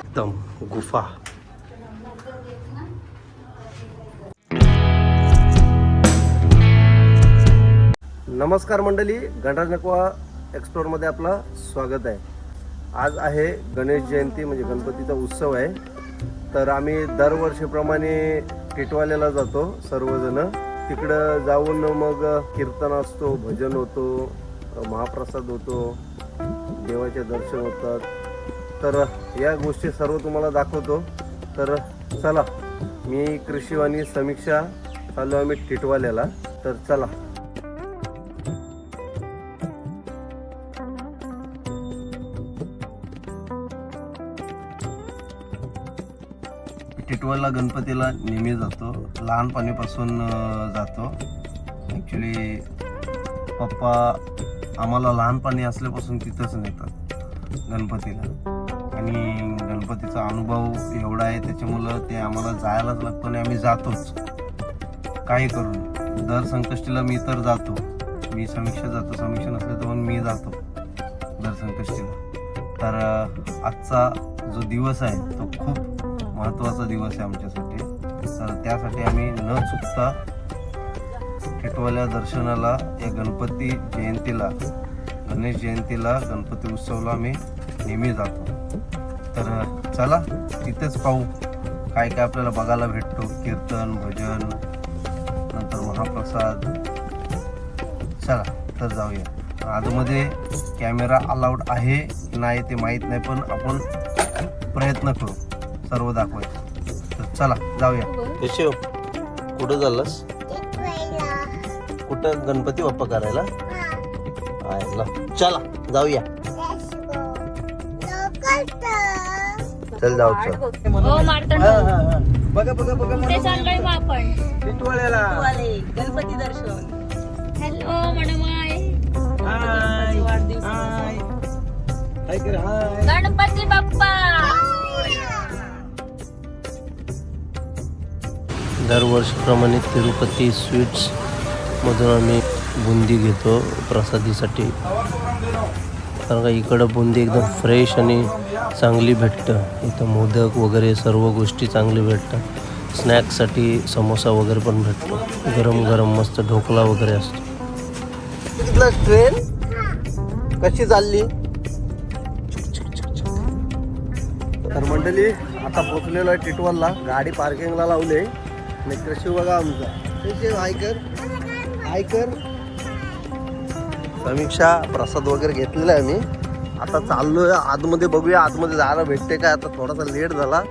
एकदम गुफा. नमस्कार मंडळी गणराज नकवा एक्सप्लोरमध्ये आपलं स्वागत आहे. आज आहे गणेश जयंती म्हणजे गणपतीचा उत्सव आहे. तर आम्ही दरवर्षीप्रमाणे टिटवाल्याला जातो सर्वजण. तिकडं जाऊन मग कीर्तन असतो भजन होतो महाप्रसाद होतो देवाचे दर्शन होतात. तर या गोष्टी सर्व तुम्हाला दाखवतो. तर चला मी कृषीवाणी समीक्षा चालू आम्ही टिटवाल्याला. तर चला. फेस्टिवलला गणपतीला नेहमी जातो. लहानपणीपासून जातो. ॲक्च्युली पप्पा आम्हाला लहानपणी असल्यापासून तिथंच नेतात गणपतीला. आणि गणपतीचा अनुभव एवढा आहे त्याच्यामुळं ते आम्हाला जायलाच लागतं आणि आम्ही जातोच. काही करून. दर संकष्टीला मी तर जातो. मी समीक्षा जातो. समीक्षा नसलं तर पण मी जातो दर संकष्टीला. तर आजचा जो दिवस आहे तो खूप महत्त्वाचा दिवस आहे आमच्यासाठी. तर त्यासाठी आम्ही न चुकता खेटवाल्या दर्शनाला या गणपती जयंतीला गणेश जयंतीला गणपती उत्सवला आम्ही नेहमी जातो. तर चला तिथेच पाहू काय काय आपल्याला बघायला भेटतो. कीर्तन भजन नंतर महाप्रसाद. चला तर जाऊया. आजमध्ये कॅमेरा अलाउड आहे की नाही ते माहीत नाही पण आपण प्रयत्न करू. सर्व दाखवायचं तर चला जाऊया. यशव कुठं झालंस कुठं गणपती बाप्पा करायला? आयला चला जाऊया. चल जाऊ चल. हो मारतंड. बघा बघा बघा चाललोय मग आपण. गणपती दर्शन. हॅलो मणमाय हाय वाढदिवस हाय हाय कर हाय गणपती बाप्पा. दरवर्षीप्रमाणे तिरुपती स्वीट्स मधून आम्ही बुंदी घेतो प्रसादीसाठी. कारण का इकडं बुंदी एकदम फ्रेश आणि चांगली भेटतं. इथं मोदक वगैरे सर्व गोष्टी चांगली भेटतात. स्नॅक्ससाठी समोसा वगैरे पण भेटतो. गरम गरम मस्त ढोकला वगैरे असतो. ट्रेन कशी चालली? तर मंडळी आता पोचलेलो आहे टिटवालला गाडी पार्किंगला लावले. आणि कृषी बघा आमचा आयकर आयकर. समीक्षा प्रसाद वगैरे घेतलेला आहे आम्ही आता चाललोय आतमध्ये बघूया आतमध्ये जायला भेटते काय? आता थोडासा लेट झाला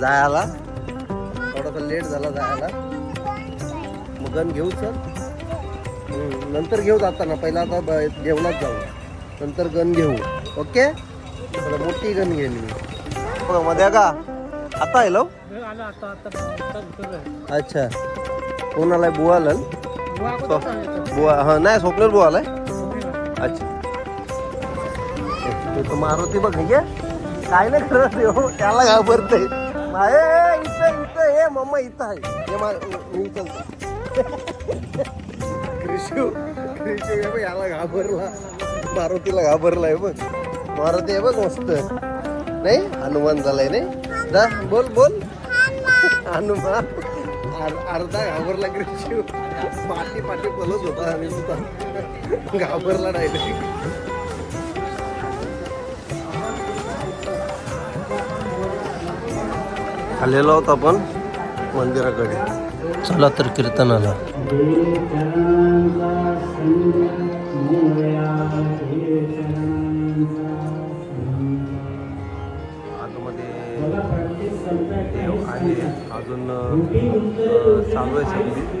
जायला. थोडासा लेट झाला जायला. मग गण घेऊ सर नंतर घेऊ जाताना. पहिला आता ब- जेवणात जाऊ. नंतर गण घेऊ. ओके? मोठी गण घेईन मी. बघा मध्ये का आता आहे लो अच्छा. कोण आलाय बुवा आलाय बुवा हा नाही स्वप्नील बुवा आलाय? अच्छा. ते मारुती बघ हे काय नाही करत हो त्याला घाबरते इथं इथं हे मम्मा इथं आहे. हे मा मी चलतो कृषी कृषी हे बघ याला घाबरला. मारुतीला घाबरलाय बघ. मारुती आहे बघ मस्त. नाही? हनुमान झालाय नाही? जा बोल बोल. हनुमान. अर- अर्धा घाबरला कृषी पाठी पाठी बोलत होता आणि नुसता घाबरला डायरेक्ट आलेलो आहोत आपण मंदिराकडे. चला तर कीर्तनाला. आतमध्ये জন্য চালু হয়েছে দিদি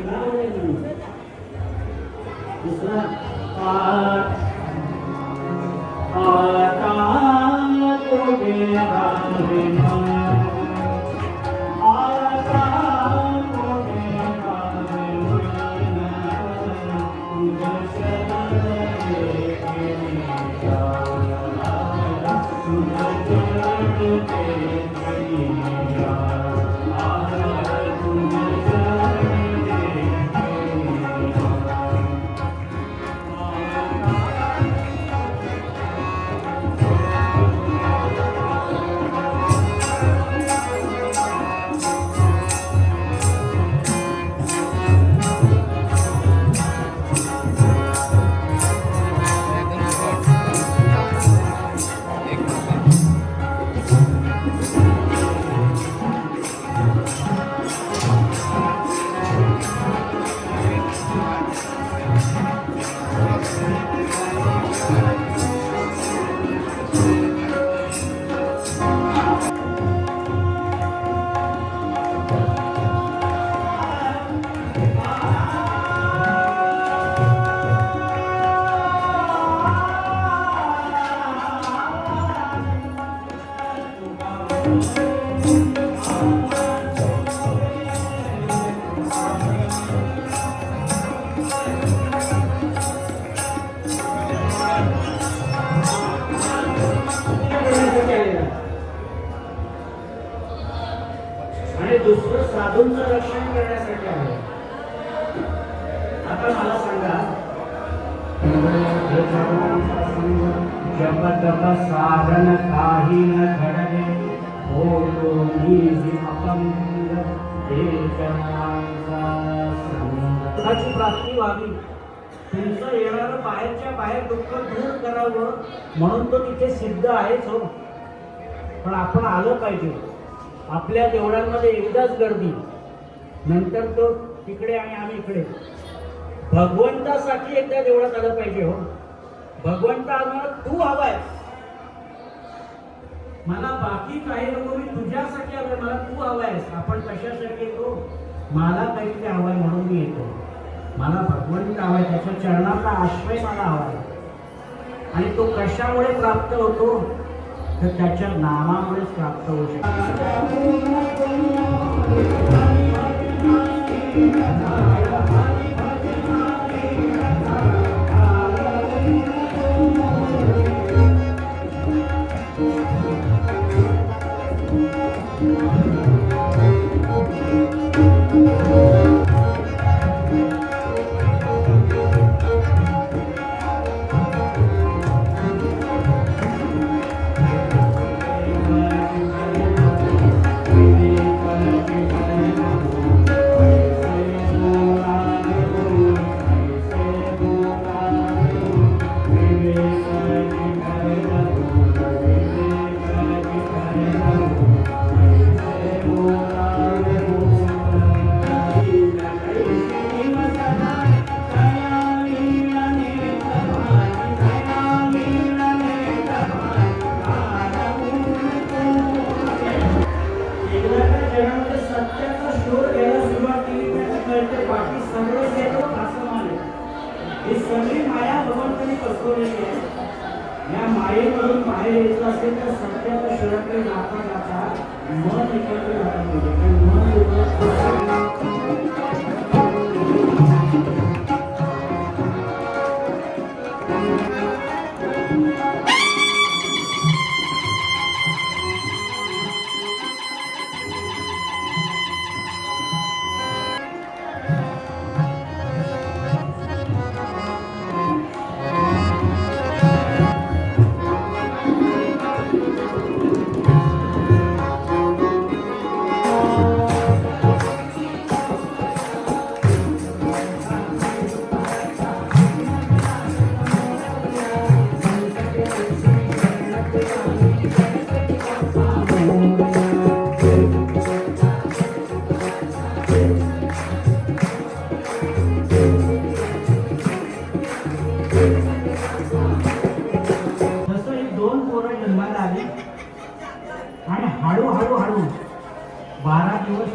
आणि दुसरं साधूंचं रक्षण करण्यासाठी आहे. आता मला सांगा जप साधन काही न घडले. दुःखाची प्राप्ती व्हावी त्यांचं येणारं बाहेरच्या बाहेर दुःख दूर करावं म्हणून तो तिथे सिद्ध आहेच हो पण आपण आलं पाहिजे आपल्या देवळांमध्ये एकदाच गर्दी नंतर तो तिकडे आणि आम्ही इकडे भगवंतासाठी एकदा देवळात आलं पाहिजे हो. भगवंत आम्हाला तू हवाय. मला बाकी काही नको मी तुझ्यासाठी आलोय मला तू हवायस आपण कशासाठी येतो? मला काहीतरी हवाय म्हणून मी येतो. मला भगवंत हवाय त्याच्या चरणाचा आश्रय मला हवाय आणि तो कशामुळे प्राप्त होतो? तर त्याच्या नामामुळेच प्राप्त होऊ शकतो. ही सगळी माया भगवंताने पसरवलेली आहे या मायेमधून बाहेर यायचं असेल तर सत्याच्या शरीराकडे जाता जाता मन एकत्र झालं पाहिजे कारण मन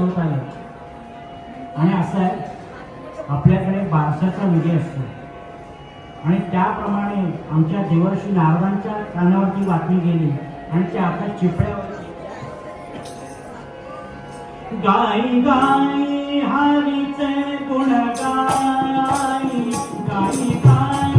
होत आले. आणि असं आहे आपल्याकडे बारशाचा विजय असतो. आणि त्याप्रमाणे आमच्या देवर्षी नारदांच्या कानावरती बातमी गेली आणि ते आपल्या चिपळ्यावरती गाई गाई हरीचे गुण गाई गाई गाई.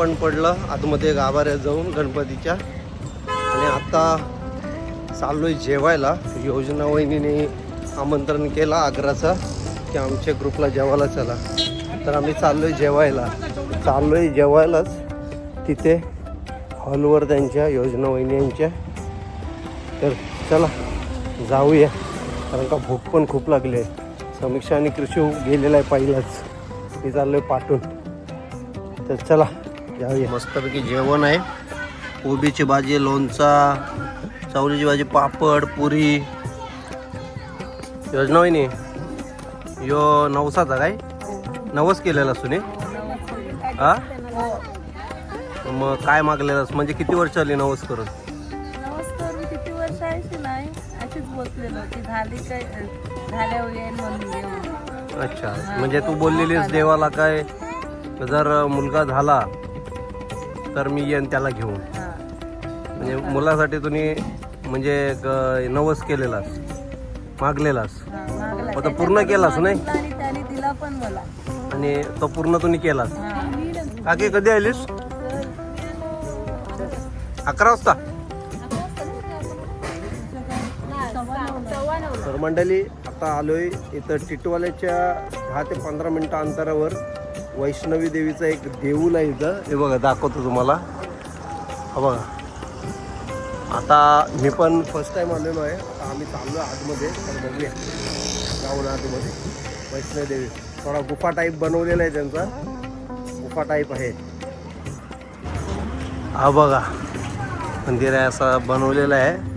पण पडलं. आतमध्ये गाभाऱ्यात जाऊन गणपतीच्या. आणि आता चाललोय जेवायला. योजना वहिनीने आमंत्रण केलं आग्राचं की आमच्या ग्रुपला जेवायला चला. तर आम्ही चाललोय जेवायला. चाललोय जेवायलाच. तिथे हॉलवर त्यांच्या योजना वहिनी यांच्या तर चला जाऊया. कारण का भूक पण खूप लागली आहे. समीक्षा आणि कृषी गेलेला आहे पहिलाच. मी चाललोय पाठून तर चला जाऊया मस्तपैकी जेवण आहे. कोबीची भाजी लोणचा चवळीची भाजी पापड पुरी. योजना वहिनी यो नवसाचा काय? नवस केलेला सुने? हा? मग काय मागलेलास म्हणजे किती वर्ष आली नवस करून? अच्छा. म्हणजे तू बोललेलीस देवाला काय जर मुलगा झाला तर मी येईन त्याला घेऊन. म्हणजे मुलासाठी तुम्ही म्हणजे ग- नवस केलेलास. मागलेलास. मागला. आता पूर्ण केलास नाही? आणि त्याने दिला पण मला. आणि तो पूर्ण तुम्ही केलास. काकी कधी आलीस? अकरा वाजता. तर मंडळी आता आलोय इथं टिटवाल्याच्या दहा ते पंधरा मिनिटं अंतरावर. वैष्णवी देवीचं एक देऊळ आहे इथं. हे बघा दाखवतो तुम्हाला. हा बघा. आता मी पण फर्स्ट टाईम आलेलो आहे. आता आम्ही चाललो आतमध्ये. तर बघूया. जाऊन आतमध्ये. वैष्णवी देवी. थोडा गुफा टाईप बनवलेला आहे त्यांचा. गुफा टाईप आहे. हा बघा. मंदिर आहे असं बनवलेलं आहे.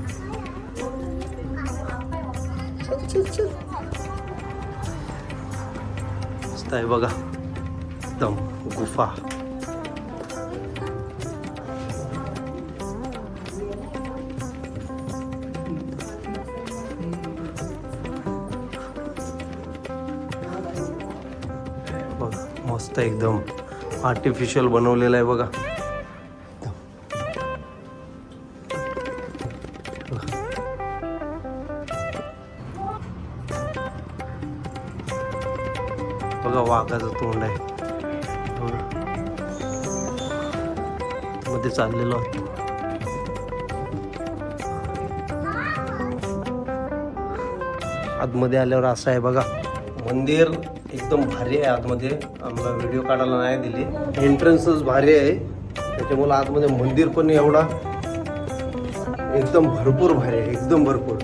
आहे बघा. एकदम गुफा बघ मस्त एकदम आर्टिफिशियल बनवलेलं आहे बघा. बघा वाघाचं तोंड आहे. बघा. मध्ये चाललेलो आहे. आतमध्ये आल्यावर असं आहे बघा मंदिर एकदम भारी आहे आतमध्ये. आम्हाला व्हिडिओ काढायला नाही दिली. एंट्रन्सच भारी आहे. त्याच्यामुळे आतमध्ये मंदिर पण एवढा. एकदम भरपूर भारी आहे एकदम भरपूर.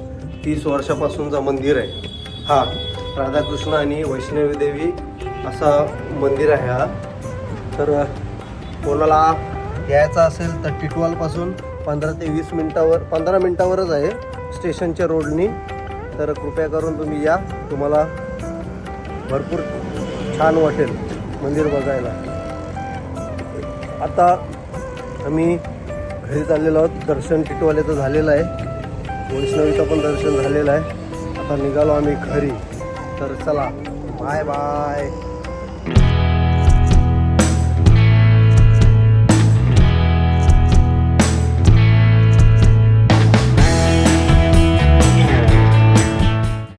तीस वर्षापासूनचा मंदिर आहे. हा राधाकृष्ण आणि वैष्णवी देवी असा मंदिर आहे हा. तर कोणाला यायचं असेल तर टिटवालपासून पंधरा ते वीस मिनटावर पंधरा मिनटावरच आहे स्टेशनच्या रोडनी. तर कृपया करून तुम्ही या. तुम्हाला भरपूर छान वाटेल मंदिर बघायला. आता आम्ही घरी चाललेलो आहोत. दर्शन टिटवाल्याचं झालेलं आहे. वैष्णवीचं पण दर्शन झालेलं आहे. आता निघालो आम्ही घरी. तर चला बाय बाय.